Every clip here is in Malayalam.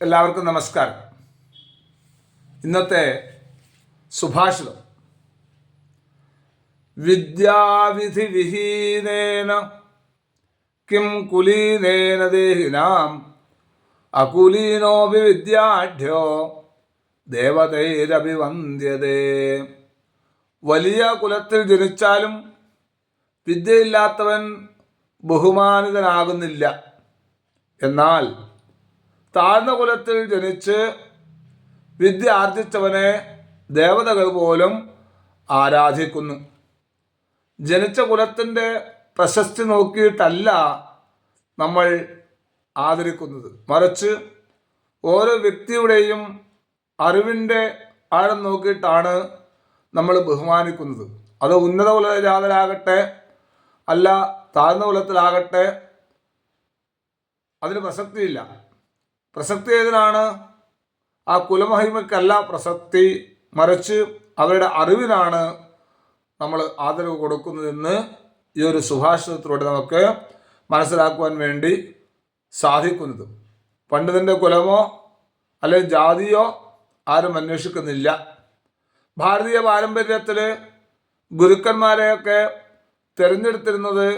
എല്ലാവർക്കും നമസ്കാരം. ഇന്നത്തെ സുഭാഷിതം. വിദ്യാവിധി വിഹീനേന കിം കുലീനേന ദേഹിനാം അകുലീനോപി വിദ്യാഢ്യോ ദേവതൈരഭിവന്ദ്യതേ. വലിയ കുലത്തിൽ ജനിച്ചാലും വിദ്യയില്ലാത്തവൻ ബഹുമാനിതനാകുന്നില്ല. എന്നാൽ താഴ്ന്ന കുലത്തിൽ ജനിച്ച് വിദ്യ ആർജിച്ചവനെ ദേവതകൾ പോലും ആരാധിക്കുന്നു. ജനിച്ച കുലത്തിന്റെ പ്രശസ്തി നോക്കിയിട്ടല്ല നമ്മൾ ആദരിക്കുന്നത്. മറിച്ച് ഓരോ വ്യക്തിയുടെയും അറിവിന്റെ ആഴം നോക്കിയിട്ടാണ് നമ്മൾ ബഹുമാനിക്കുന്നത്. അത് ഉന്നത കുലജാതരാകട്ടെ അല്ല താഴ്ന്ന കുലത്തിലാകട്ടെ അതിന് പ്രസക്തിയില്ല. പ്രസക്തി ഏതിനാണ് ആ കുലമഹിമയ്ക്കല്ല പ്രസക്തി. മറിച്ച് അവരുടെ അറിവിനാണ് നമ്മൾ ആദരവ് കൊടുക്കുന്നതെന്ന് ഈ ഒരു സുഭാഷിതത്തിലൂടെ നമുക്ക് മനസ്സിലാക്കുവാൻ വേണ്ടി സാധിക്കുന്നത്. പണ്ഡിതന്റെ കുലമോ അല്ലെങ്കിൽ ജാതിയോ ആരും അന്വേഷിക്കുന്നില്ല. ഭാരതീയ പാരമ്പര്യത്തിൽ ഗുരുക്കന്മാരെയൊക്കെ തിരഞ്ഞെടുത്തിരുന്നത്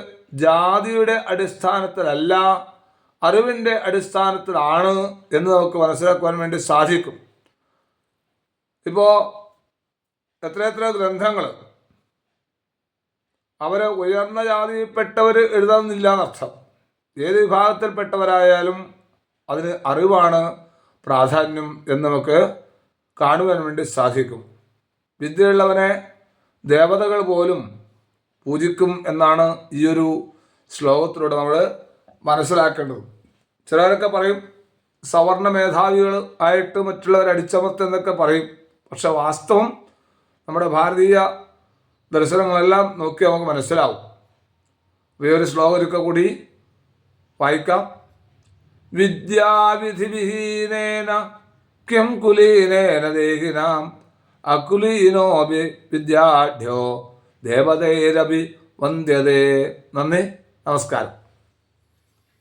ജാതിയുടെ അടിസ്ഥാനത്തിലല്ല അറിവിന്റെ അടിസ്ഥാനത്തിലാണ് എന്ന് നമുക്ക് മനസ്സിലാക്കുവാൻ വേണ്ടി സാധിക്കും. ഇപ്പോൾ എത്രയെത്ര ഗ്രന്ഥങ്ങൾ അവർ ഉയർന്ന ജാതിയിൽപ്പെട്ടവർ എഴുതുന്നില്ല എന്നർത്ഥം ഏത് വിഭാഗത്തിൽപ്പെട്ടവരായാലും അതിന് അറിവാണ് പ്രാധാന്യം എന്ന് നമുക്ക് കാണുവാൻ വേണ്ടി സാധിക്കും. വിദ്യയുള്ളവനെ ദേവതകൾ പോലും പൂജിക്കും എന്നാണ് ഈ ഒരു ശ്ലോകത്തിലൂടെ നമ്മൾ മനസ്സിലാക്കേണ്ടത്. ചിലരൊക്കെ പറയും സവർണ മേധാവികൾ ആയിട്ട് മറ്റുള്ളവർ അടിച്ചമർത്തെന്നൊക്കെ പറയും. പക്ഷെ വാസ്തവം നമ്മുടെ ഭാരതീയ ദർശനങ്ങളെല്ലാം നോക്കി നമുക്ക് മനസ്സിലാവും. ഈ ഒരു ശ്ലോകം ഒരിക്കൽ കൂടി വായിക്കാം. വിദ്യാവിധിവിഹീനേന കിം കുലീനേന ദേഹിനാം അകുലീനോപി വിദ്യാഢ്യോ ദേവതൈരപി വന്ധ്യതേ നന്ദി നമസ്കാരം.